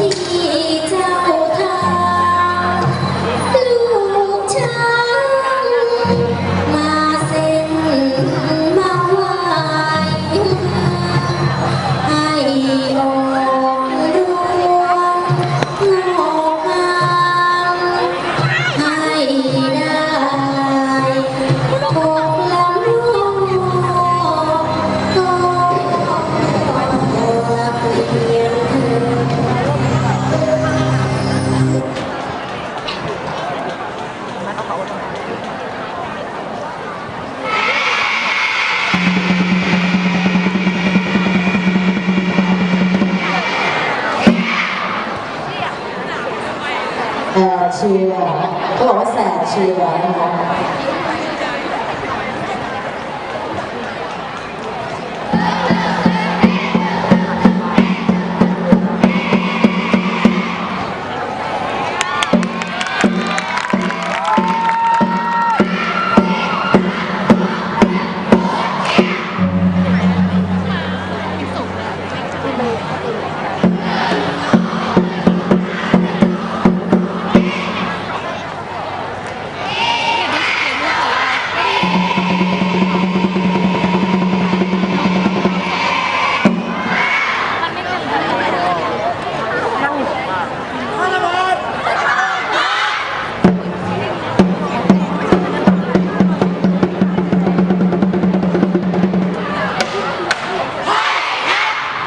第一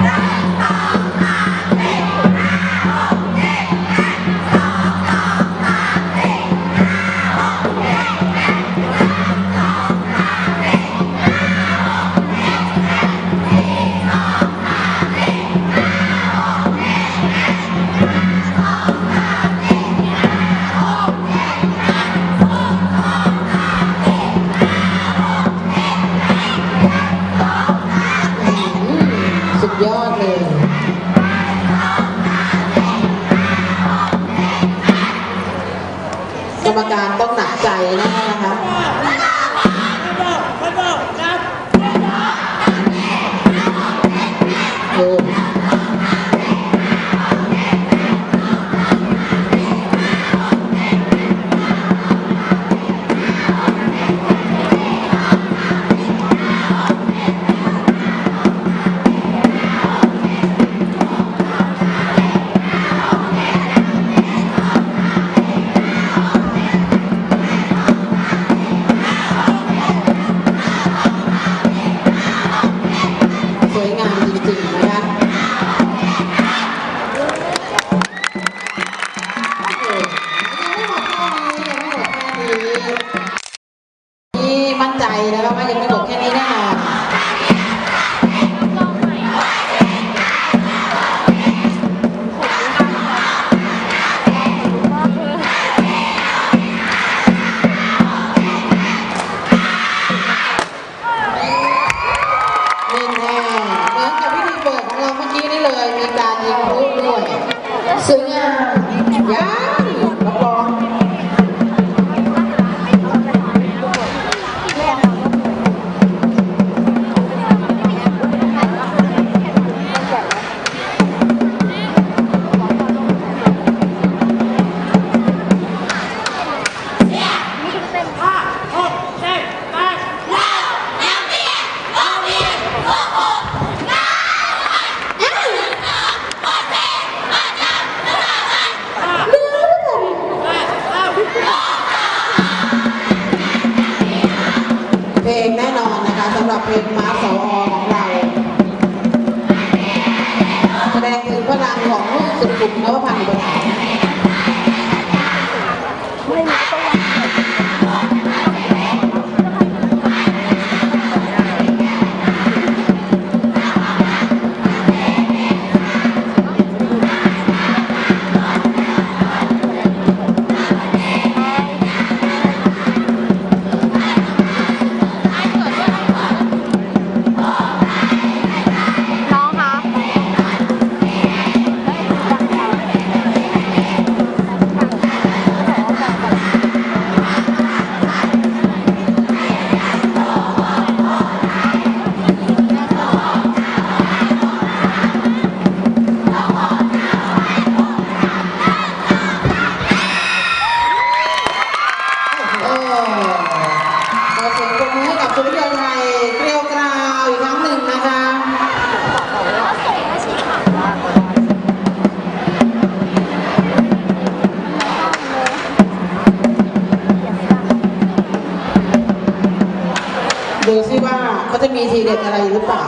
Yeah. 行我ล้วก็ อะไรหรือเปล่า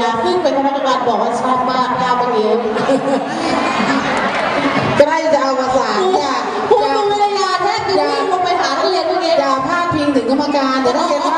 ยาซึ่งเป็นคณะกรรมการบอกว่าชอบมากภาพเมื่อกี้ใกล้จะเอามาสานอย่าพูดคุณภราแทบจะวิ่งลงไปหาทักเรียนเมื่อกี้อย่าพลาดพิงถึงกรรมการแต่นักเรียนว่า